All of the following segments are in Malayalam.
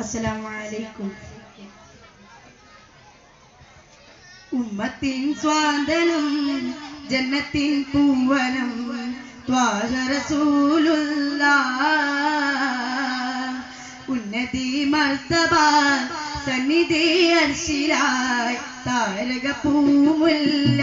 അസ്സലാമലൈക്കും. ഉമ്മത്തിൻ സ്വാതനം ജന്നത്തിൻ പൂവനം ത്വാഹറസൂലുള്ള ഉന്നതി മർത്തബ സന്നിധി അർശിലായി താരക പൂമുല്ല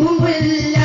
will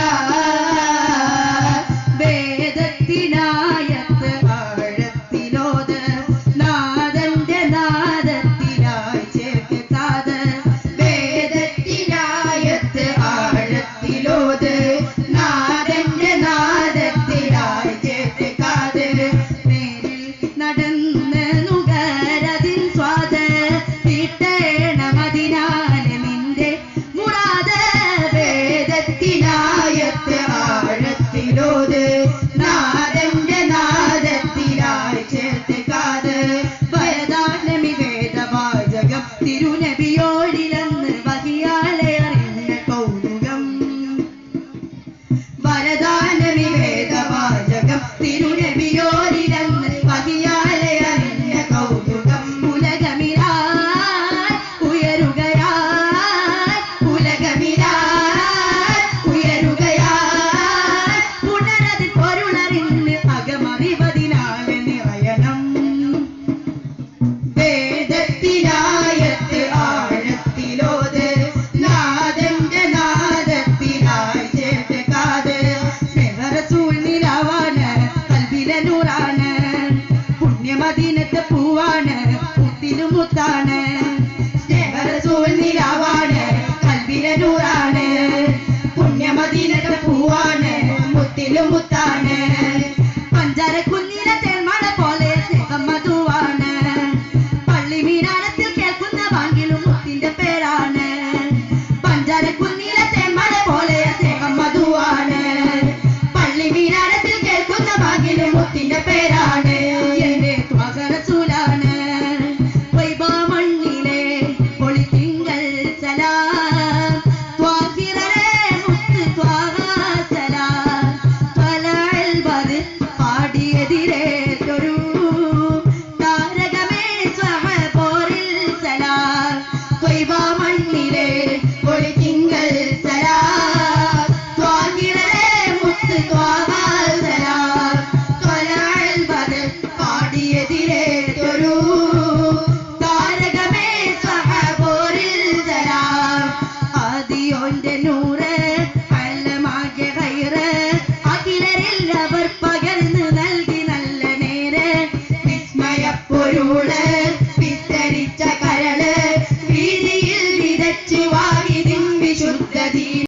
പൂവാണ് മുത്തിനു മുത്താണ്. സ്നേഹരസൂൽ നിലാവാണ് കൽവിലെ നൂറാണ്. പുണ്യമതിനത്തെ പൂവാണ് മുത്തിനു മുത്താണ്. പഞ്ചാര കുഞ്ഞിലെ തേന്മഴ പോലെ സ്നേഹം മധുവാണ്. പള്ളി മീനാണ് അവന്റെ നൂറ് ഫലമാകിയ കയറ് അതിലെല്ലാവർ പകർന്നു നൽകി നല്ല നേര്. വിസ്മയപ്പൊരുൾ.